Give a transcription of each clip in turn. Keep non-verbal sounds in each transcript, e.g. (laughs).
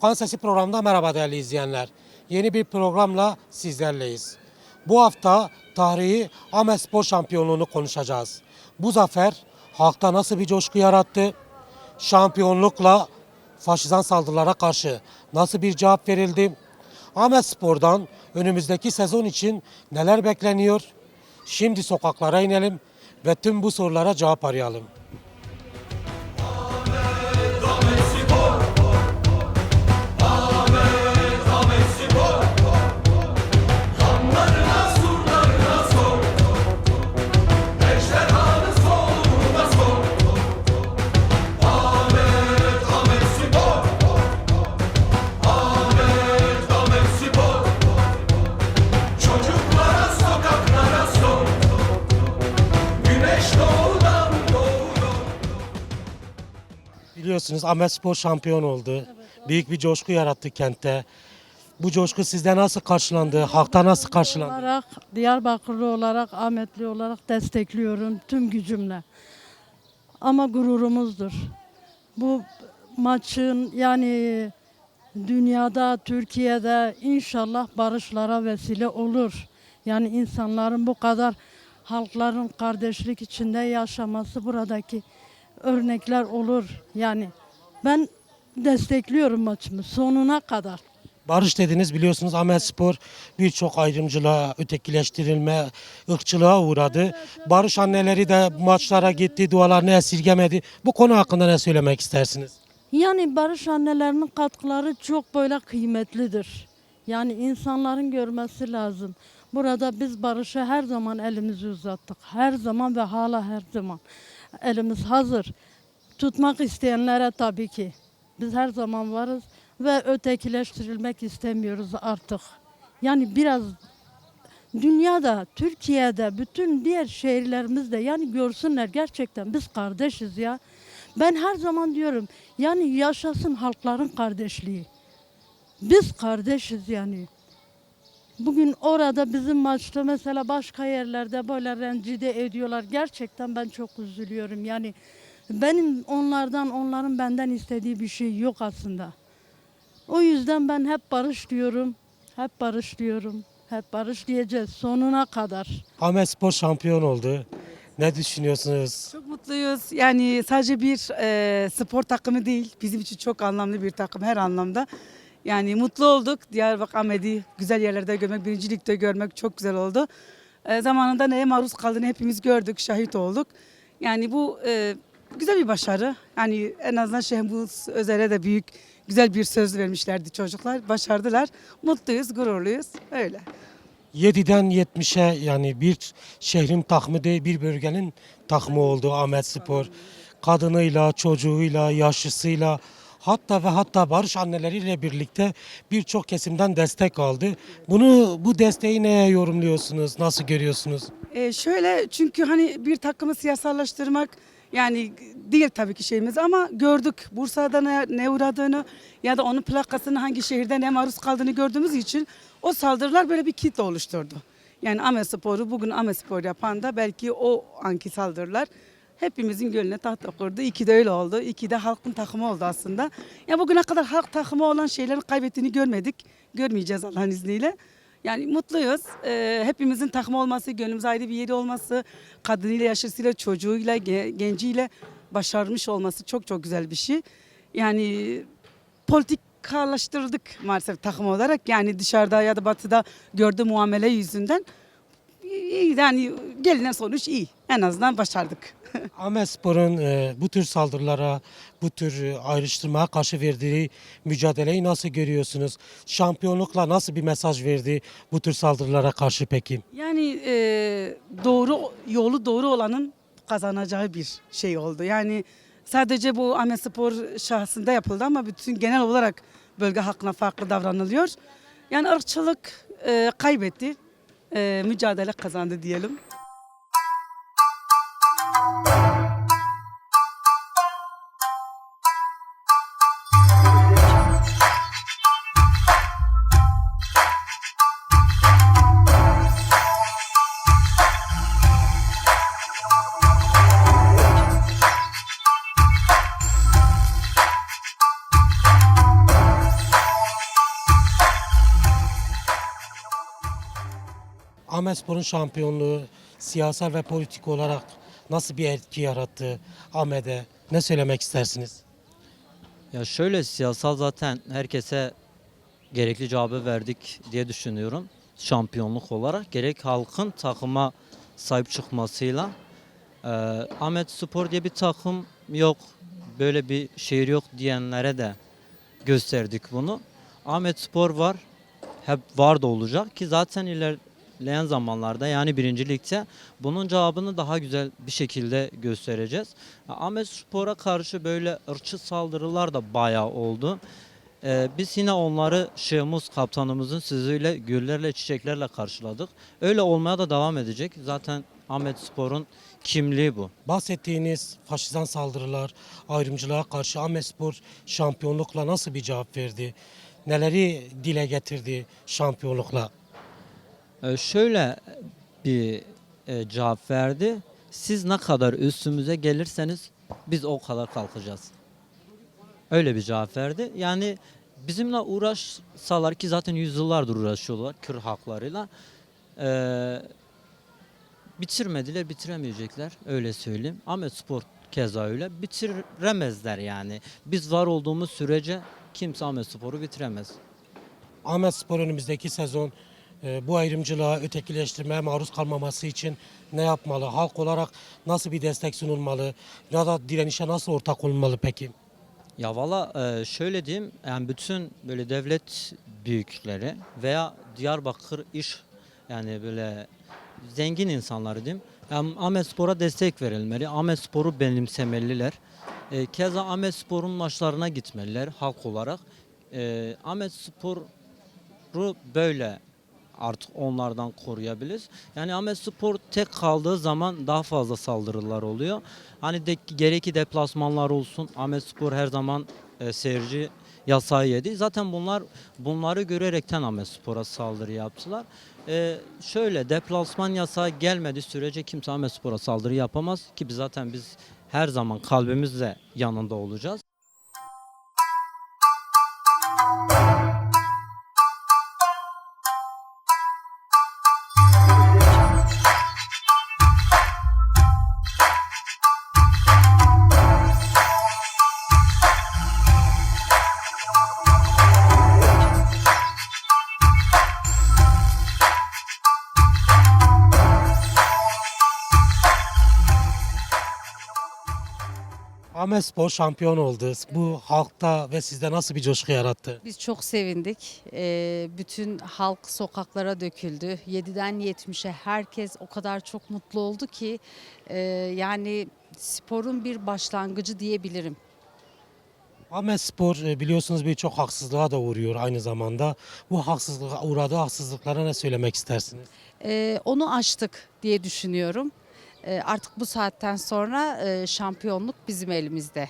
Sokağın Sesi programında merhaba değerli izleyenler. Yeni bir programla sizlerleyiz. Bu hafta tarihi Ahmet Spor Şampiyonluğunu konuşacağız. Bu zafer halkta nasıl bir coşku yarattı? Şampiyonlukla faşizan saldırılara karşı nasıl bir cevap verildi? Ahmet Spor'dan önümüzdeki sezon için neler bekleniyor? Şimdi sokaklara inelim ve tüm bu sorulara cevap arayalım. Biliyorsunuz Ahmet Spor şampiyon oldu. Büyük bir coşku yarattı kentte. Bu coşku sizde nasıl karşılandı? Halkta nasıl karşılandı? olarak Diyarbakırlı olarak Ahmetli olarak destekliyorum tüm gücümle. Ama gururumuzdur. Bu maçın yani dünyada, Türkiye'de inşallah barışlara vesile olur. Yani insanların bu kadar halkların kardeşlik içinde yaşaması buradaki örnekler olur. Yani ben destekliyorum maçımı sonuna kadar. Barış dediniz biliyorsunuz Ahmet Spor birçok ayrımcılığa, ötekileştirilme, ırkçılığa uğradı. Barış anneleri de maçlara gitti, dualarını esirgemedi. Bu konu hakkında ne söylemek istersiniz? Yani barış annelerinin katkıları çok böyle kıymetlidir. Yani insanların görmesi lazım. Burada biz barışa her zaman elimizi uzattık. Her zaman ve hala her zaman. Elimiz hazır. Tutmak isteyenlere tabii ki. Biz her zaman varız ve ötekileştirilmek istemiyoruz artık. Yani biraz dünyada, Türkiye'de, bütün diğer şehirlerimizde yani görsünler gerçekten biz kardeşiz ya. Ben her zaman diyorum yani yaşasın halkların kardeşliği. Biz kardeşiz yani. Bugün orada bizim maçta mesela başka yerlerde böyle rencide ediyorlar. Gerçekten ben çok üzülüyorum. Yani benim onlardan, onların benden istediği bir şey yok aslında. O yüzden ben hep barış diyorum. Hep barış diyorum. Hep barış diyeceğiz sonuna kadar. Ahmet Spor şampiyon oldu. Ne düşünüyorsunuz? Çok mutluyuz. Yani sadece bir e, spor takımı değil. Bizim için çok anlamlı bir takım her anlamda. Yani mutlu olduk. Diyarbakır Ahmet'i güzel yerlerde görmek, birincilikte görmek çok güzel oldu. E, zamanında neye maruz kaldığını hepimiz gördük, şahit olduk. Yani bu e, güzel bir başarı. Yani en azından Şehmuz Özer'e de büyük, güzel bir söz vermişlerdi çocuklar. Başardılar. Mutluyuz, gururluyuz. Öyle. 7'den 70'e yani bir şehrin takımı değil bir bölgenin takımı oldu Ahmet Spor. Kadınıyla, çocuğuyla, yaşlısıyla hatta ve hatta barış anneleriyle birlikte birçok kesimden destek aldı. Bunu bu desteği neye yorumluyorsunuz? Nasıl görüyorsunuz? E, şöyle çünkü hani bir takımı siyasallaştırmak yani değil tabii ki şeyimiz ama gördük Bursa'da ne, ne uğradığını ya da onun plakasını hangi şehirde ne maruz kaldığını gördüğümüz için o saldırılar böyle bir kitle oluşturdu. Yani Ahmet Spor'u bugün Ahmet Spor yapan da belki o anki saldırılar hepimizin gönlüne tahta kurdu. İki de öyle oldu. İki de halkın takımı oldu aslında. Ya bugüne kadar halk takımı olan şeylerin kaybettiğini görmedik. Görmeyeceğiz Allah'ın izniyle. Yani mutluyuz. Ee, hepimizin takım olması, gönlümüze ayrı bir yeri olması, kadınıyla, yaşlısıyla, çocuğuyla, ge- genciyle başarmış olması çok çok güzel bir şey. Yani politikalaştırdık maalesef takım olarak. Yani dışarıda ya da batıda gördüğü muamele yüzünden yani gelinen sonuç iyi. En azından başardık. (laughs) Ahmet Spor'un e, bu tür saldırılara, bu tür e, ayrıştırmaya karşı verdiği mücadeleyi nasıl görüyorsunuz? Şampiyonlukla nasıl bir mesaj verdi bu tür saldırılara karşı peki? Yani e, doğru yolu doğru olanın kazanacağı bir şey oldu. Yani sadece bu Ahmet Spor şahsında yapıldı ama bütün genel olarak bölge halkına farklı davranılıyor. Yani ırkçılık e, kaybetti, e, mücadele kazandı diyelim. Ahmetspor'un şampiyonluğu siyasal ve politik olarak nasıl bir etki yarattı Ahmet'e? Ne söylemek istersiniz? Ya şöyle siyasal zaten herkese gerekli cevabı verdik diye düşünüyorum. Şampiyonluk olarak gerek halkın takıma sahip çıkmasıyla e, Ahmet Spor diye bir takım yok, böyle bir şehir yok diyenlere de gösterdik bunu. Ahmet Spor var, hep var da olacak ki zaten ilerleyen zamanlarda yani birinci ligde bunun cevabını daha güzel bir şekilde göstereceğiz. Ahmet Spor'a karşı böyle ırkçı saldırılar da bayağı oldu. Ee, biz yine onları Şehmuz kaptanımızın sözüyle güllerle çiçeklerle karşıladık. Öyle olmaya da devam edecek. Zaten Ahmet Spor'un kimliği bu. Bahsettiğiniz faşizan saldırılar, ayrımcılığa karşı Ahmet Spor şampiyonlukla nasıl bir cevap verdi? Neleri dile getirdi şampiyonlukla? Ee, şöyle bir e, cevap verdi. Siz ne kadar üstümüze gelirseniz biz o kadar kalkacağız. Öyle bir cevap verdi. Yani bizimle uğraşsalar ki zaten yüzyıllardır uğraşıyorlar Kürt haklarıyla. Ee, bitirmediler, bitiremeyecekler. Öyle söyleyeyim. Ahmet Spor keza öyle. Bitiremezler yani. Biz var olduğumuz sürece kimse Ahmet Spor'u bitiremez. Ahmet Spor önümüzdeki sezon bu ayrımcılığa, ötekileştirmeye maruz kalmaması için ne yapmalı? Halk olarak nasıl bir destek sunulmalı? Ya da direnişe nasıl ortak olunmalı peki? Ya valla e, şöyle diyeyim yani bütün böyle devlet büyükleri veya Diyarbakır iş yani böyle zengin insanları diyeyim. Yani Ahmet Spor'a destek verilmeli. Ahmet Spor'u benimsemeliler. E, keza Ahmet Spor'un maçlarına gitmeliler halk olarak. E, Ahmet Spor'u böyle artık onlardan koruyabiliriz. Yani Ahmet Spor tek kaldığı zaman daha fazla saldırılar oluyor. Hani de, gereki deplasmanlar olsun. Ahmet Spor her zaman e, seyirci yasağı yedi. Zaten bunlar bunları görerekten Ahmet Spor'a saldırı yaptılar. E, şöyle deplasman yasağı gelmediği sürece kimse Ahmet Spor'a saldırı yapamaz ki biz zaten biz her zaman kalbimizle yanında olacağız. Ahmet Spor şampiyon oldu. Bu halkta ve sizde nasıl bir coşku yarattı? Biz çok sevindik. Ee, bütün halk sokaklara döküldü. 7'den 70'e herkes o kadar çok mutlu oldu ki e, yani sporun bir başlangıcı diyebilirim. Ahmet Spor e, biliyorsunuz birçok haksızlığa da uğruyor aynı zamanda. Bu haksızlığa uğradığı haksızlıklara ne söylemek istersiniz? Ee, onu aştık diye düşünüyorum. Ee, artık bu saatten sonra e, şampiyonluk bizim elimizde.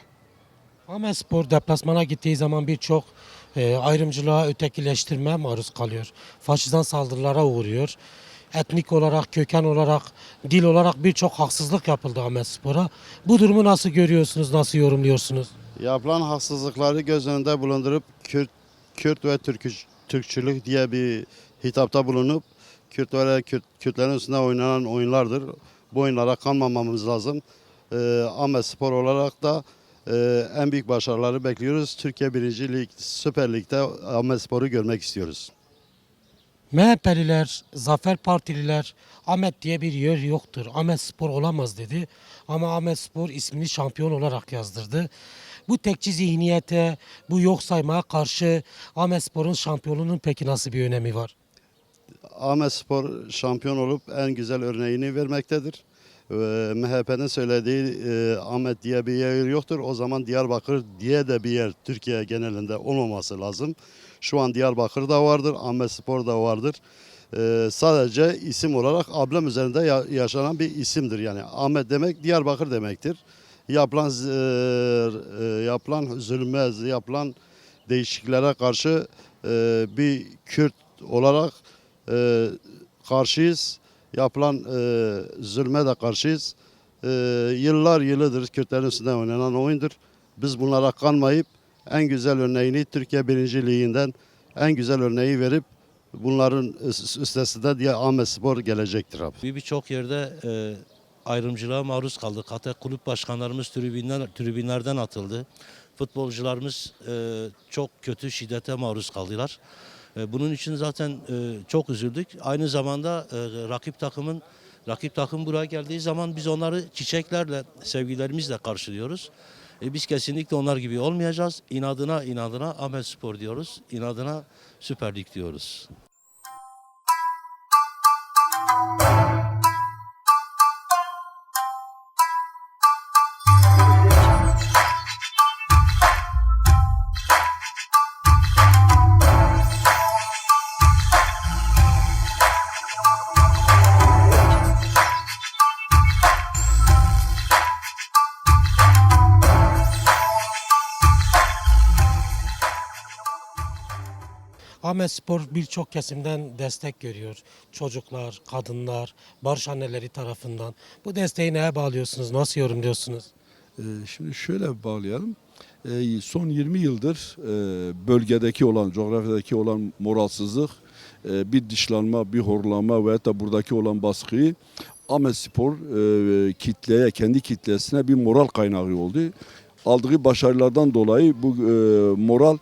Ahmet Spor deplasmana gittiği zaman birçok e, ayrımcılığa, ötekileştirmeye maruz kalıyor. Faşizan saldırılara uğruyor. Etnik olarak, köken olarak, dil olarak birçok haksızlık yapıldı Ahmet Spor'a. Bu durumu nasıl görüyorsunuz, nasıl yorumluyorsunuz? Yapılan haksızlıkları göz önünde bulundurup Kürt, Kürt ve Türkü, Türkçülük diye bir hitapta bulunup Kürt ve Kürt, Kürtlerin üstünde oynanan oyunlardır. Bu kanmamamız lazım. Ee, Ahmet Spor olarak da e, en büyük başarıları bekliyoruz. Türkiye 1. Lig, Süper Lig'de Ahmet Spor'u görmek istiyoruz. MHP'liler, Zafer Partililer Ahmet diye bir yer yoktur. Ahmet Spor olamaz dedi. Ama Ahmet Spor ismini şampiyon olarak yazdırdı. Bu tekçi zihniyete, bu yok saymaya karşı Ahmet Spor'un şampiyonluğunun peki nasıl bir önemi var? Ahmet Spor şampiyon olup en güzel örneğini vermektedir. Ee, MHP'nin söylediği e, Ahmet diye bir yer yoktur. O zaman Diyarbakır diye de bir yer Türkiye genelinde olmaması lazım. Şu an Diyarbakır'da vardır, Ahmet Spor da vardır. Ee, sadece isim olarak ablem üzerinde ya- yaşanan bir isimdir. Yani Ahmet demek Diyarbakır demektir. Yapılan z- e, yapılan zulme, yapılan değişikliklere karşı e, bir Kürt olarak e, karşıyız. Yapılan e, zulme de karşıyız. E, yıllar yılıdır Kürtlerin üstünde oynanan oyundur. Biz bunlara kanmayıp en güzel örneğini Türkiye 1. Ligi'nden en güzel örneği verip Bunların üst- üstesinde diye Ahmet Spor gelecektir abi. Bir- Birçok yerde e, ayrımcılığa maruz kaldık. Hatta kulüp başkanlarımız tribünler, tribünlerden atıldı. Futbolcularımız e, çok kötü şiddete maruz kaldılar. E, bunun için zaten e, çok üzüldük. Aynı zamanda e, rakip takımın rakip takım buraya geldiği zaman biz onları çiçeklerle, sevgilerimizle karşılıyoruz. E, biz kesinlikle onlar gibi olmayacağız. İnadına inadına Ahmet Spor diyoruz. İnadına Süper Lig diyoruz. Ahmet Spor birçok kesimden destek görüyor. Çocuklar, kadınlar, barış anneleri tarafından. Bu desteği neye bağlıyorsunuz? Nasıl yorumluyorsunuz? Ee, Şimdi şöyle bağlayalım. Ee, Son 20 yıldır e, bölgedeki olan, coğrafyadaki olan moralsızlık, e, bir dışlanma, bir horlama ve da buradaki olan baskıyı Ahmet Spor e, kitleye, kendi kitlesine bir moral kaynağı oldu. Aldığı başarılardan dolayı bu e, moral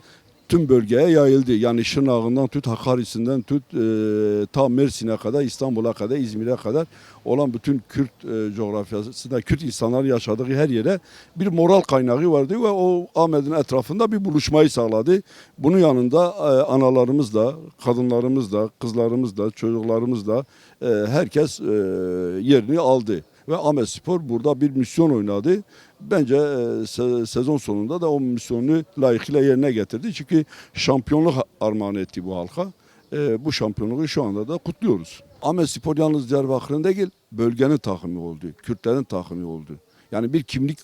tüm bölgeye yayıldı. Yani Şırnak'ından tut, Hakkari'sinden tut, e, ta Mersin'e kadar, İstanbul'a kadar, İzmir'e kadar olan bütün Kürt e, coğrafyasında Kürt insanlar yaşadığı her yere bir moral kaynağı vardı ve o Ahmet'in etrafında bir buluşmayı sağladı. Bunun yanında e, analarımız da, kadınlarımız da, kızlarımız da, çocuklarımız da e, herkes e, yerini aldı. Ve Ahmet Spor burada bir misyon oynadı. Bence e, se- sezon sonunda da o misyonu layıkıyla yerine getirdi. Çünkü şampiyonluk armağan etti bu halka. E, bu şampiyonluğu şu anda da kutluyoruz. Ahmet Spor yalnız Diyarbakır'ın değil, bölgenin takımı oldu. Kürtlerin takımı oldu. Yani bir kimlik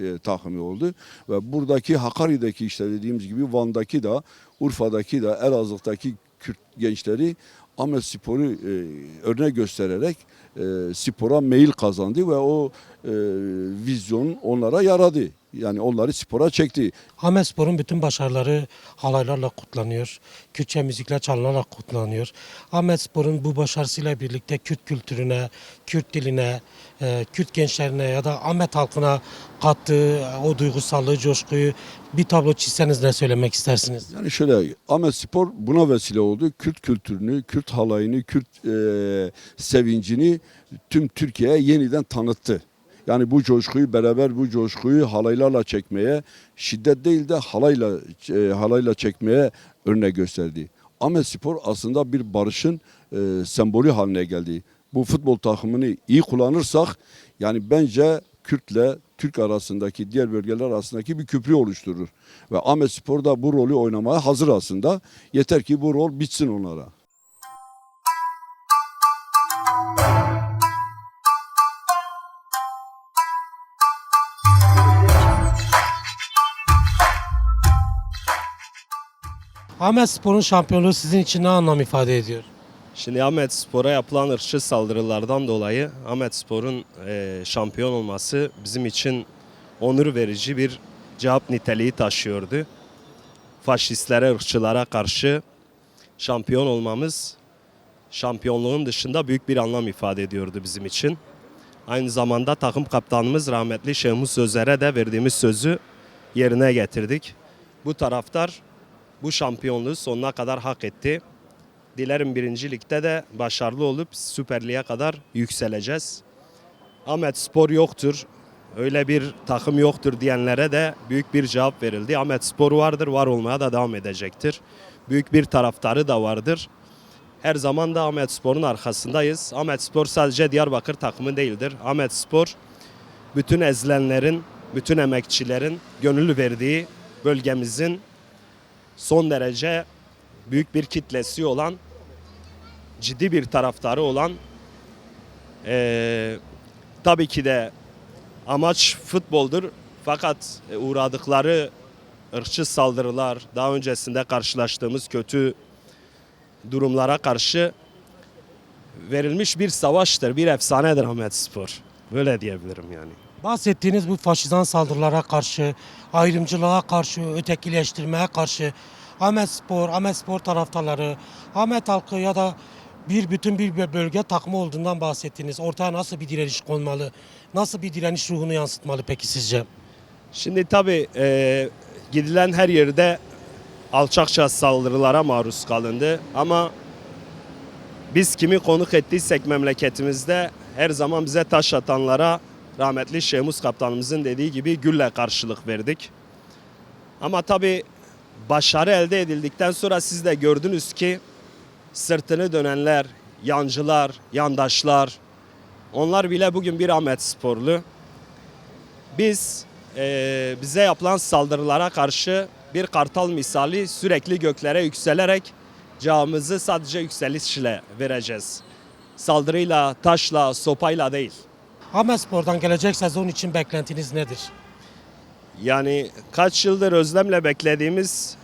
e, takımı oldu. Ve buradaki Hakkari'deki işte dediğimiz gibi Van'daki da, Urfa'daki da, Elazığ'daki Kürt gençleri Ahmet Spor'u e, örnek göstererek e, spora meyil kazandı ve o e, vizyon onlara yaradı. Yani onları spora çekti. Ahmet Spor'un bütün başarıları halaylarla kutlanıyor. Kürtçe müzikler çalınarak kutlanıyor. Ahmet Spor'un bu başarısıyla birlikte Kürt kültürüne, Kürt diline, e, Kürt gençlerine ya da Ahmet halkına kattığı o duygusallığı, coşkuyu bir tablo çizseniz ne söylemek istersiniz? Yani şöyle Ahmet Spor buna vesile oldu. Kürt kültürünü, Kürt halayını, Kürt e, sevincini tüm Türkiye'ye yeniden tanıttı. Yani bu coşkuyu beraber bu coşkuyu halaylarla çekmeye, şiddet değil de halayla e, halayla çekmeye örnek gösterdi. Ahmet Spor aslında bir barışın e, sembolü haline geldi. Bu futbol takımını iyi kullanırsak yani bence Kürtle Türk arasındaki diğer bölgeler arasındaki bir köprü oluşturur. Ve Ahmet Spor da bu rolü oynamaya hazır aslında. Yeter ki bu rol bitsin onlara. Ahmet Spor'un şampiyonluğu sizin için ne anlam ifade ediyor? Şimdi Ahmet Spor'a yapılan ırkçı saldırılardan dolayı Ahmet Spor'un eee, şampiyon olması bizim için onur verici bir cevap niteliği taşıyordu. Faşistlere, ırkçılara karşı şampiyon olmamız şampiyonluğun dışında büyük bir anlam ifade ediyordu bizim için. Aynı zamanda takım kaptanımız rahmetli Şehmus Sözer'e de verdiğimiz sözü yerine getirdik. Bu taraftar bu şampiyonluğu sonuna kadar hak etti. Dilerim birinci ligde de başarılı olup Süper Lig'e kadar yükseleceğiz. Ahmet Spor yoktur, öyle bir takım yoktur diyenlere de büyük bir cevap verildi. Ahmet Spor vardır, var olmaya da devam edecektir. Büyük bir taraftarı da vardır. Her zaman da Ahmet Spor'un arkasındayız. Ahmet Spor sadece Diyarbakır takımı değildir. Ahmet Spor bütün ezilenlerin, bütün emekçilerin gönüllü verdiği bölgemizin son derece büyük bir kitlesi olan, ciddi bir taraftarı olan, eee, tabii ki de amaç futboldur. Fakat e, uğradıkları ırkçı saldırılar, daha öncesinde karşılaştığımız kötü durumlara karşı verilmiş bir savaştır, bir efsanedir Ahmet Spor. Böyle diyebilirim yani. Bahsettiğiniz bu faşizan saldırılara karşı, ayrımcılığa karşı, ötekileştirmeye karşı Ahmet Spor, Ahmet Spor taraftarları, Ahmet halkı ya da bir bütün bir bölge takımı olduğundan bahsettiniz. Ortaya nasıl bir direniş konmalı? Nasıl bir direniş ruhunu yansıtmalı peki sizce? Şimdi tabii e, gidilen her yerde alçakça saldırılara maruz kalındı ama biz kimi konuk ettiysek memleketimizde her zaman bize taş atanlara rahmetli Şehmus Kaptanımızın dediği gibi gülle karşılık verdik. Ama tabii başarı elde edildikten sonra siz de gördünüz ki sırtını dönenler, yancılar, yandaşlar onlar bile bugün bir Ahmet Sporlu. Biz eee, bize yapılan saldırılara karşı bir kartal misali sürekli göklere yükselerek cevabımızı sadece yükselişle vereceğiz. Saldırıyla, taşla, sopayla değil. Ahmet Spor'dan gelecek sezon için beklentiniz nedir? Yani kaç yıldır özlemle beklediğimiz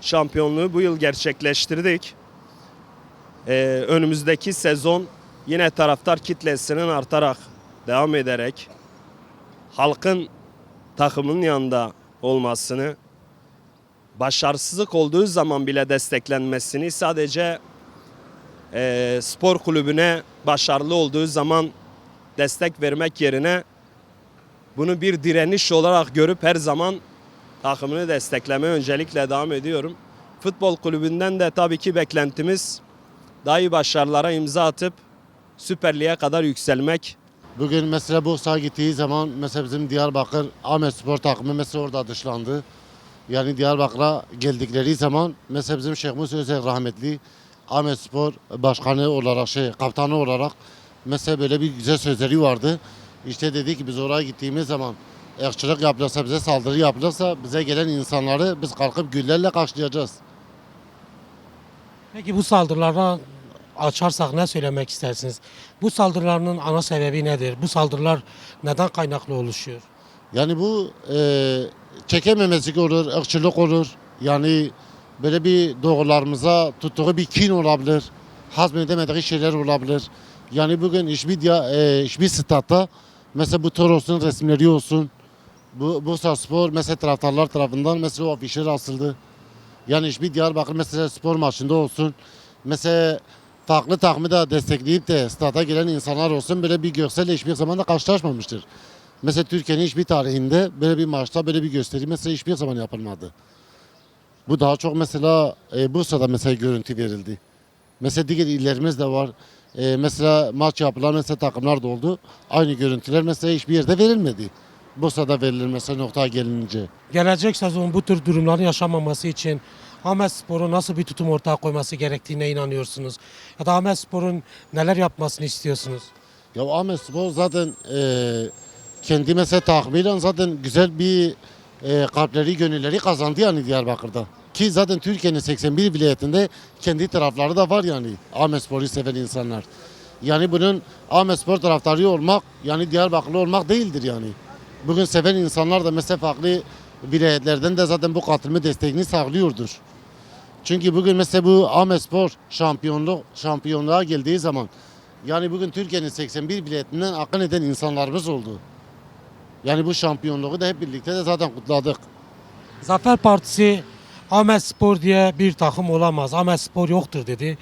şampiyonluğu bu yıl gerçekleştirdik. Ee, önümüzdeki sezon yine taraftar kitlesinin artarak devam ederek halkın takımın yanında olmasını, başarısızlık olduğu zaman bile desteklenmesini sadece e, spor kulübüne başarılı olduğu zaman destek vermek yerine bunu bir direniş olarak görüp her zaman takımını desteklemeye öncelikle devam ediyorum. Futbol kulübünden de tabii ki beklentimiz daha iyi başarılara imza atıp Süper Lig'e kadar yükselmek. Bugün mesela Bursa'ya gittiği zaman mesela bizim Diyarbakır Ahmet Spor takımı mesela orada dışlandı. Yani Diyarbakır'a geldikleri zaman mesela bizim Şeyh Musa Özel rahmetli Ahmet Spor başkanı olarak şey kaptanı olarak mesela böyle bir güzel sözleri vardı. İşte dedi ki biz oraya gittiğimiz zaman ırkçılık yapılırsa bize saldırı yapılırsa bize gelen insanları biz kalkıp güllerle karşılayacağız. Peki bu saldırılardan açarsak ne söylemek istersiniz? Bu saldırıların ana sebebi nedir? Bu saldırılar neden kaynaklı oluşuyor? Yani bu e, çekememezlik olur, ırkçılık olur. Yani böyle bir doğrularımıza tuttuğu bir kin olabilir. Hazmedemediği şeyler olabilir. Yani bugün hiçbir, dia, e, hiçbir statta mesela bu Toros'un resimleri olsun. Bu Bursa Spor mesela taraftarlar tarafından mesela o afişler asıldı. Yani hiçbir Diyarbakır mesela spor maçında olsun. Mesela farklı takımı da destekleyip de stada gelen insanlar olsun böyle bir görselle hiçbir zaman da karşılaşmamıştır. Mesela Türkiye'nin hiçbir tarihinde böyle bir maçta böyle bir gösteri mesela hiçbir zaman yapılmadı. Bu daha çok mesela e, Bursa'da mesela görüntü verildi. Mesela diğer illerimiz de var. E, mesela maç yapılan mesela takımlar da oldu. Aynı görüntüler mesela hiçbir yerde verilmedi. Bursa'da verilir mesela noktaya gelince. Gelecek sezon bu tür durumların yaşanmaması için Ahmet Spor'un nasıl bir tutum ortaya koyması gerektiğine inanıyorsunuz? Ya da Ahmet Spor'un neler yapmasını istiyorsunuz? Ya Ahmet Spor zaten e, kendi mesela takımıyla zaten güzel bir e, kalpleri gönülleri kazandı yani Diyarbakır'da. Ki zaten Türkiye'nin 81 vilayetinde kendi tarafları da var yani Ahmet Spor'u seven insanlar. Yani bunun Ahmet Spor taraftarı olmak yani Diyarbakırlı olmak değildir yani. Bugün seven insanlar da mesela farklı vilayetlerden de zaten bu katılımı desteğini sağlıyordur. Çünkü bugün mesela bu Ahmet Spor şampiyonluk şampiyonluğa geldiği zaman yani bugün Türkiye'nin 81 biletinden akın eden insanlarımız oldu. Yani bu şampiyonluğu da hep birlikte de zaten kutladık. Zafer Partisi Ahmet Spor diye bir takım olamaz. Ahmet Spor yoktur dedi.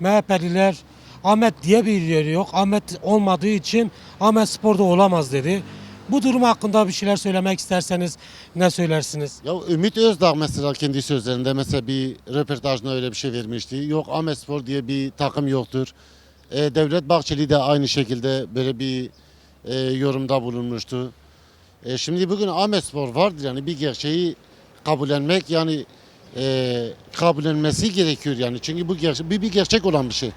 MHP'liler Ahmet diye bir yeri yok. Ahmet olmadığı için Ahmet Spor da olamaz dedi. Bu durum hakkında bir şeyler söylemek isterseniz ne söylersiniz? Ya Ümit Özdağ mesela kendi sözlerinde mesela bir röportajına öyle bir şey vermişti. Yok Ahmet Spor diye bir takım yoktur. E, Devlet Bahçeli de aynı şekilde böyle bir e, yorumda bulunmuştu. E, şimdi bugün Ahmet Spor vardır yani bir gerçeği kabullenmek yani e, kabullenmesi gerekiyor yani. Çünkü bu gerçek, bir, bir gerçek olan bir şey.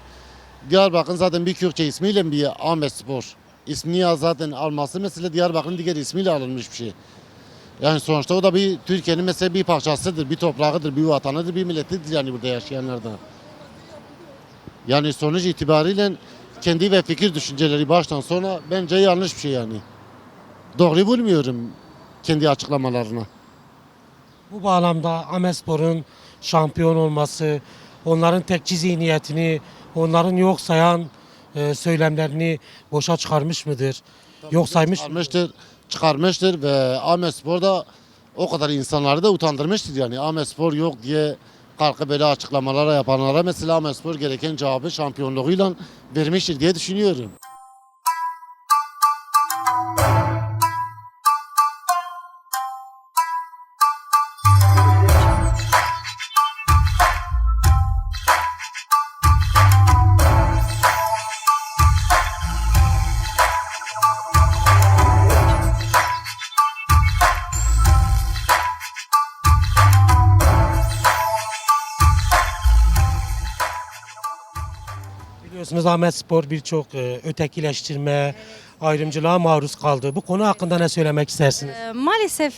Diyarbakır'ın zaten bir Kürtçe ismiyle bir Ahmet Spor ismini ya zaten alması mesela Diyarbakır'ın diğer ismiyle alınmış bir şey. Yani sonuçta o da bir Türkiye'nin mesela bir parçasıdır, bir toprağıdır, bir vatanıdır, bir milletidir yani burada yaşayanlar da. Yani sonuç itibariyle kendi ve fikir düşünceleri baştan sona bence yanlış bir şey yani. Doğru bulmuyorum kendi açıklamalarına. Bu bağlamda Ahmet Spor'un şampiyon olması, onların tekçi zihniyetini, onların yok sayan e, söylemlerini boşa çıkarmış mıdır? yok saymış mı? Almıştır. çıkarmıştır ve Ahmet Spor da o kadar insanları da utandırmıştır yani. Ahmet Spor yok diye kalkıp böyle açıklamalara yapanlara mesela Ahmet Spor gereken cevabı şampiyonluğuyla vermiştir diye düşünüyorum. Biliyorsunuz Ahmet Spor birçok e, ötekileştirme, ayrımcılığa maruz kaldı. Bu konu hakkında ne söylemek istersiniz? Ee, Maalesef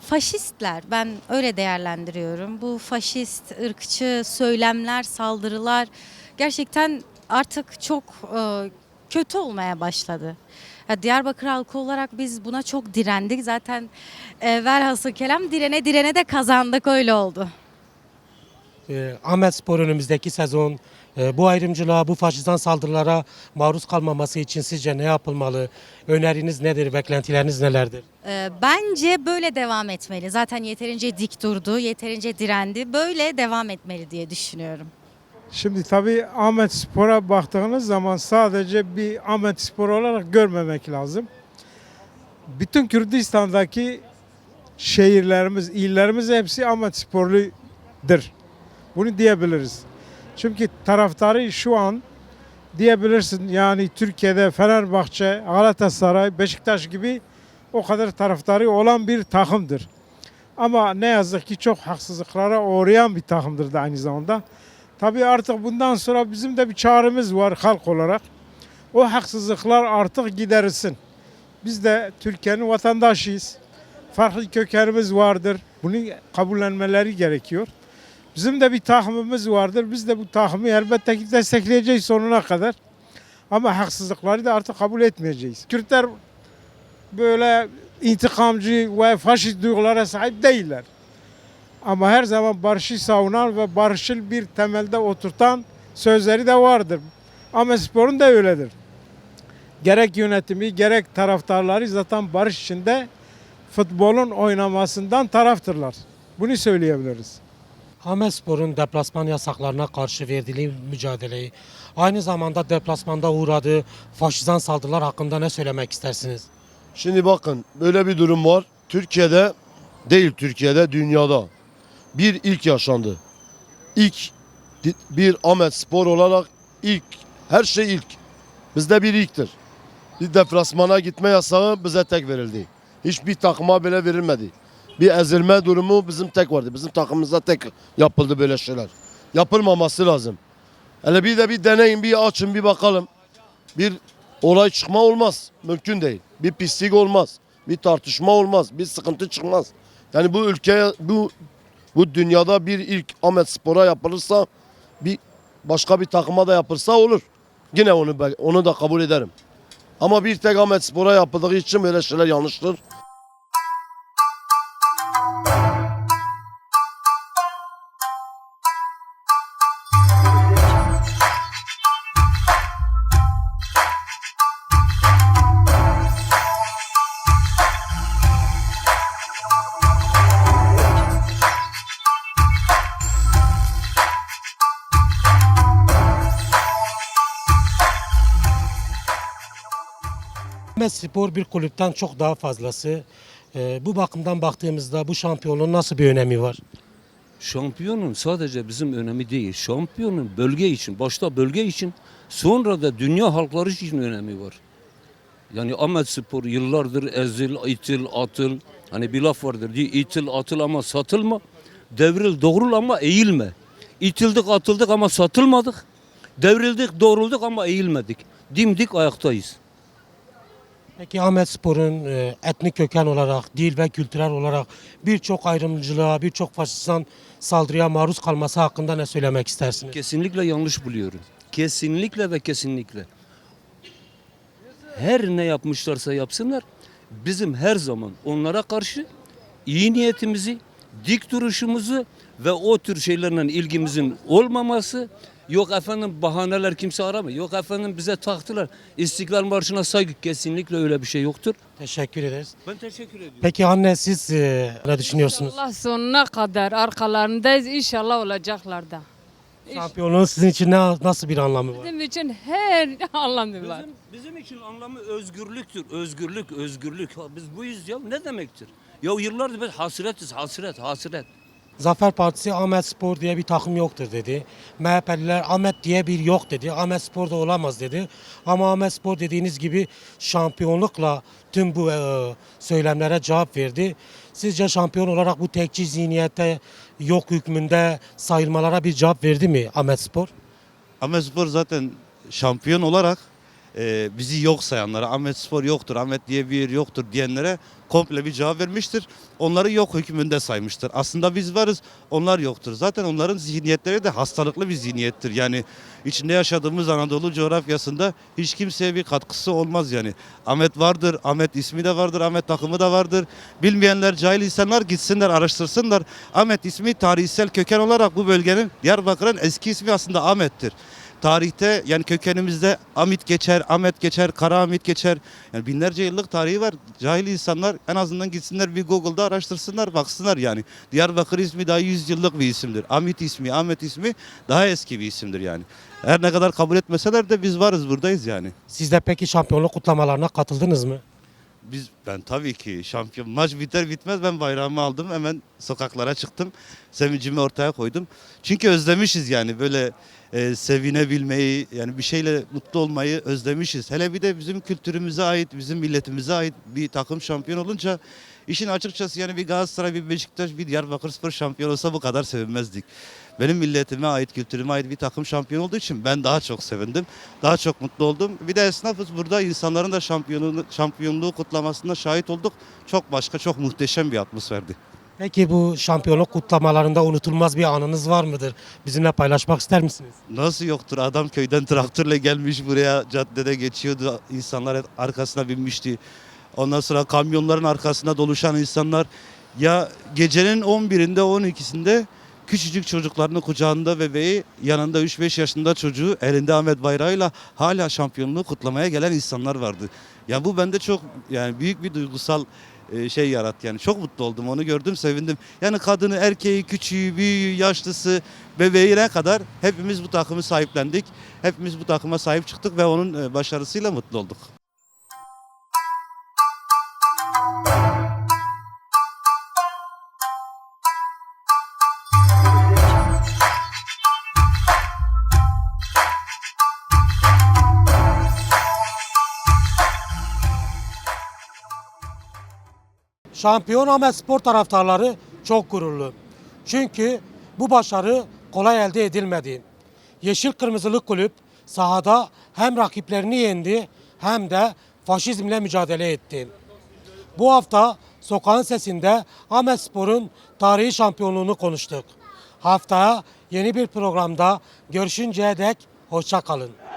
faşistler ben öyle değerlendiriyorum. Bu faşist, ırkçı söylemler, saldırılar gerçekten artık çok e, kötü olmaya başladı. Ya Diyarbakır halkı olarak biz buna çok direndik. Zaten e, velhasıl kelam direne direne de kazandık öyle oldu. E, Ahmet Spor önümüzdeki sezon e, bu ayrımcılığa, bu faşizan saldırılara maruz kalmaması için sizce ne yapılmalı? Öneriniz nedir? Beklentileriniz nelerdir? Ee, Bence böyle devam etmeli. Zaten yeterince dik durdu, yeterince direndi. Böyle devam etmeli diye düşünüyorum. Şimdi tabii Ahmet Spor'a baktığınız zaman sadece bir Ahmet Spor olarak görmemek lazım. Bütün Kürdistan'daki şehirlerimiz, illerimiz hepsi Ahmet Sporludur. Bunu diyebiliriz. Çünkü taraftarı şu an diyebilirsin yani Türkiye'de Fenerbahçe, Galatasaray, Beşiktaş gibi o kadar taraftarı olan bir takımdır. Ama ne yazık ki çok haksızlıklara uğrayan bir takımdır da aynı zamanda. Tabii artık bundan sonra bizim de bir çağrımız var halk olarak. O haksızlıklar artık giderilsin. Biz de Türkiye'nin vatandaşıyız. Farklı kökenimiz vardır. Bunu kabullenmeleri gerekiyor. Bizim de bir takımımız vardır. Biz de bu takımı elbette ki destekleyeceğiz sonuna kadar. Ama haksızlıkları da artık kabul etmeyeceğiz. Kürtler böyle intikamcı ve faşist duygulara sahip değiller. Ama her zaman barışı savunan ve barışçıl bir temelde oturtan sözleri de vardır. Ahmet Spor'un da öyledir. Gerek yönetimi gerek taraftarları zaten barış içinde futbolun oynamasından taraftırlar. Bunu söyleyebiliriz. Ahmet deplasman yasaklarına karşı verdiği mücadeleyi, aynı zamanda deplasmanda uğradığı faşizan saldırılar hakkında ne söylemek istersiniz? Şimdi bakın böyle bir durum var. Türkiye'de değil Türkiye'de dünyada bir ilk yaşandı. İlk bir Ahmet Spor olarak ilk her şey ilk. Bizde bir ilktir. Bir deplasmana gitme yasağı bize tek verildi. Hiçbir takıma böyle verilmedi. Bir ezilme durumu bizim tek vardı. Bizim takımımızda tek yapıldı böyle şeyler. Yapılmaması lazım. Hele bir de bir deneyin, bir açın, bir bakalım. Bir olay çıkma olmaz. Mümkün değil. Bir pislik olmaz. Bir tartışma olmaz. Bir sıkıntı çıkmaz. Yani bu ülkeye, bu bu dünyada bir ilk Ahmet Spor'a yapılırsa bir başka bir takıma da yapılsa olur. Yine onu onu da kabul ederim. Ama bir tek Ahmet Spor'a yapıldığı için böyle şeyler yanlıştır. Spor bir kulüpten çok daha fazlası. E, bu bakımdan baktığımızda bu şampiyonluğun nasıl bir önemi var? Şampiyonun sadece bizim önemi değil. Şampiyonun bölge için, başta bölge için, sonra da dünya halkları için önemi var. Yani Ahmet Spor yıllardır ezil, itil, atıl. Hani bir laf vardır diye itil, atıl ama satılma. Devril, doğrul ama eğilme. İtildik, atıldık ama satılmadık. Devrildik, doğrulduk ama eğilmedik. Dimdik ayaktayız. Peki Ahmet Spor'un e, etnik köken olarak, dil ve kültürel olarak birçok ayrımcılığa, birçok faşistan saldırıya maruz kalması hakkında ne söylemek istersiniz? Kesinlikle yanlış buluyorum. Kesinlikle ve kesinlikle. Her ne yapmışlarsa yapsınlar bizim her zaman onlara karşı iyi niyetimizi, dik duruşumuzu ve o tür şeylerle ilgimizin olmaması Yok efendim bahaneler kimse aramıyor. Yok efendim bize taktılar. İstiklal Marşı'na saygı kesinlikle öyle bir şey yoktur. Teşekkür ederiz. Ben teşekkür ediyorum. Peki anne siz e, ne düşünüyorsunuz? Allah sonuna kadar arkalarındayız. İnşallah olacaklar da. Şampiyonluğun sizin için ne, nasıl bir anlamı var? Bizim için her (laughs) anlamı var. Bizim, bizim için anlamı özgürlüktür. Özgürlük, özgürlük. Biz buyuz ya ne demektir? Ya yıllardır biz hasretiz, hasret, hasret. Zafer Partisi Ahmet Spor diye bir takım yoktur dedi. MHP'liler Ahmet diye bir yok dedi. Ahmet Spor da olamaz dedi. Ama Ahmet Spor dediğiniz gibi şampiyonlukla tüm bu e, söylemlere cevap verdi. Sizce şampiyon olarak bu tekçi zihniyete yok hükmünde sayılmalara bir cevap verdi mi Ahmet Spor? Ahmet Spor zaten şampiyon olarak e, bizi yok sayanlara, Ahmet Spor yoktur, Ahmet diye bir yoktur diyenlere komple bir cevap vermiştir. Onları yok hükmünde saymıştır. Aslında biz varız, onlar yoktur. Zaten onların zihniyetleri de hastalıklı bir zihniyettir. Yani içinde yaşadığımız Anadolu coğrafyasında hiç kimseye bir katkısı olmaz yani. Ahmet vardır, Ahmet ismi de vardır, Ahmet takımı da vardır. Bilmeyenler, cahil insanlar gitsinler, araştırsınlar. Ahmet ismi tarihsel köken olarak bu bölgenin Diyarbakır'ın eski ismi aslında Ahmet'tir tarihte yani kökenimizde Amit geçer, Ahmet geçer, Kara Ahmet geçer. Yani binlerce yıllık tarihi var. Cahil insanlar en azından gitsinler bir Google'da araştırsınlar, baksınlar yani. Diyarbakır ismi daha 100 yıllık bir isimdir. Amit ismi, Ahmet ismi daha eski bir isimdir yani. Her ne kadar kabul etmeseler de biz varız buradayız yani. Siz de peki şampiyonluk kutlamalarına katıldınız mı? Biz ben tabii ki şampiyon maç biter bitmez ben bayrağımı aldım hemen sokaklara çıktım. Sevincimi ortaya koydum. Çünkü özlemişiz yani böyle e, sevinebilmeyi yani bir şeyle mutlu olmayı özlemişiz. Hele bir de bizim kültürümüze ait, bizim milletimize ait bir takım şampiyon olunca işin açıkçası yani bir Galatasaray, bir Beşiktaş, bir Diyarbakırspor şampiyon olsa bu kadar sevinmezdik. Benim milletime ait, kültürüme ait bir takım şampiyon olduğu için ben daha çok sevindim. Daha çok mutlu oldum. Bir de esnafız burada insanların da şampiyonluğu, şampiyonluğu kutlamasına şahit olduk. Çok başka, çok muhteşem bir atmosferdi. Peki bu şampiyonluk kutlamalarında unutulmaz bir anınız var mıdır? Bizimle paylaşmak ister misiniz? Nasıl yoktur? Adam köyden traktörle gelmiş buraya caddede geçiyordu. İnsanlar arkasına binmişti. Ondan sonra kamyonların arkasında doluşan insanlar ya gecenin 11'inde 12'sinde küçücük çocuklarının kucağında bebeği yanında 3-5 yaşında çocuğu elinde Ahmet bayrağıyla hala şampiyonluğu kutlamaya gelen insanlar vardı. Ya bu bende çok yani büyük bir duygusal e, şey yarattı yani çok mutlu oldum onu gördüm sevindim. Yani kadını erkeği küçüğü büyüğü yaşlısı bebeğine kadar hepimiz bu takımı sahiplendik. Hepimiz bu takıma sahip çıktık ve onun e, başarısıyla mutlu olduk. Şampiyon Ahmet Spor taraftarları çok gururlu. Çünkü bu başarı kolay elde edilmedi. Yeşil Kırmızılı Kulüp sahada hem rakiplerini yendi hem de faşizmle mücadele etti. Bu hafta Sokağın Sesi'nde Ahmet Spor'un tarihi şampiyonluğunu konuştuk. Haftaya yeni bir programda görüşünceye dek hoşça kalın.